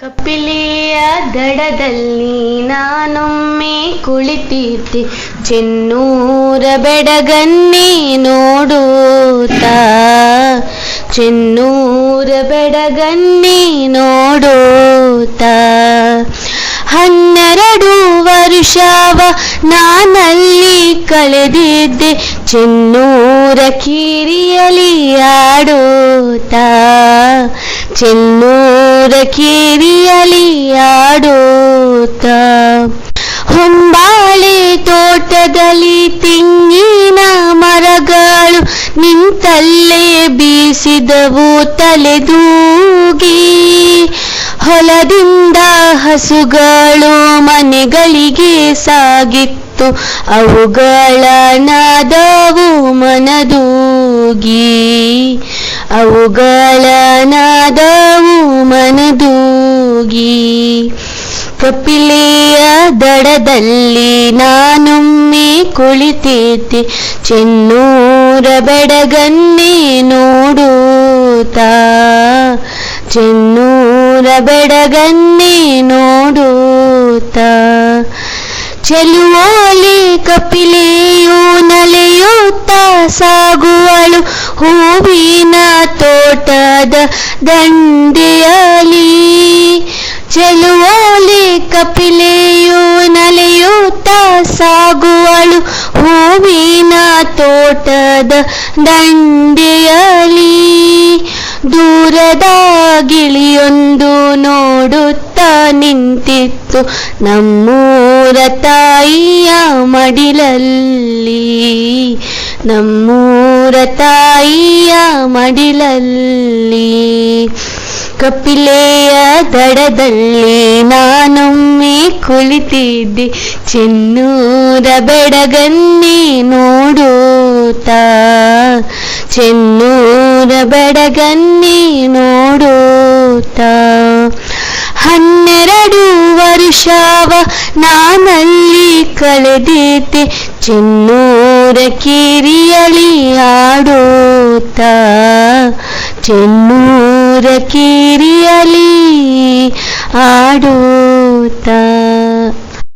ಕಪಿಲೆಯ ದಡದಲ್ಲಿ ನಾನೊಮ್ಮೆ ಕುಳಿತಿದ್ದೆ. ಚೆನ್ನೂರ ಬೆಡಗನ್ನೇ ನೋಡುತ್ತಾ? ಚೆನ್ನೂರ ಬೆಡಗನ್ನೇ ನೋಡುತ್ತಾ? ಹನ್ನೆರಡು ವರ್ಷವ ನಾನಲ್ಲಿ ಕಳೆದಿದ್ದೆ. ಚೆನ್ನೂರ ಕಿರಿಯಲಿ ಆಡುತ್ತಾ ಚೆನ್ನೂರ ಕಿರಿಯಲಿ ಆಡೋತ ಹೊಂಬಾಳೆ ತೋಟದಲ್ಲಿ ತೆಂಗಿನ ಮರಗಳು ನಿಂತಲ್ಲೇ ಬೀಸಿದವು ತಲೆದೂಗಿ ಹೊಲದಿಂದ ಹಸುಗಳು ಮನೆಗಳಿಗೆ ಸಾಗಿತ್ತು ಅವುಗಳ ನಾದವು ಮನದೂಗಿ. ಅವುಗಳ ಕಪಿಲೆಯ ದಡದಲ್ಲಿ ನಾನೊಮ್ಮೆ ಕುಳಿತಿದ್ದೆ ಚೆನ್ನೂರ ಬೆಡಗನ್ನೇ ನೋಡುತ್ತಾ. ಚೆನ್ನೂರ ಬೆಡಗನ್ನೇ ನೋಡುತ್ತಾ. ಚೆಲುವೋಲಿ ಕಪಿಲೆಯು ನಲೆಯುತ್ತ ಸಾಗುವಳು. ಹೂವಿನ ತೋಟದ ದಂಡೆಯಲಿ ಚೆಲುವೋಲಿ ಕಪಿಲೆಯು ನಲೆಯುತ್ತ ಸಾಗುವಳು. ಹೂವಿನ ತೋಟದ ದಂಡೆಯಲಿ ದೂರದ ಗಿಳಿಯೊಂದು ನೋಡುತ್ತ ನಿಂತಿತ್ತು. ನಮ್ಮೂರ ತಾಯಿಯ ಮಡಿಲಲ್ಲಿ, ನಮ್ಮೂರ ತಾಯಿಯ ಮಡಿಲಲ್ಲಿ. ಕಪಿಲೆಯ ದಡದಲ್ಲಿ ನಾನೊಮ್ಮೆ ಕುಳಿತಿದ್ದೆ ಚೆನ್ನೂರ ಬೆಡಗನ್ನೇ ನೋಡುತ್ತಾ ಚೆನ್ನೂರ ಬೆಡಗನ್ನೇ ನೋಡುತ್ತಾ ಹನ್ನೆರಡು ವರ್ಷವ ನಾನಲ್ಲಿ ಕಳೆದಿದ್ದೆ ಚೆನ್ನೂರ ಕಿರಿಯಲಿ ಆಡುತ್ತಾ ಚೆನ್ನೂರ ಕಿರಿಯಲಿ ಆಡುತ್ತಾ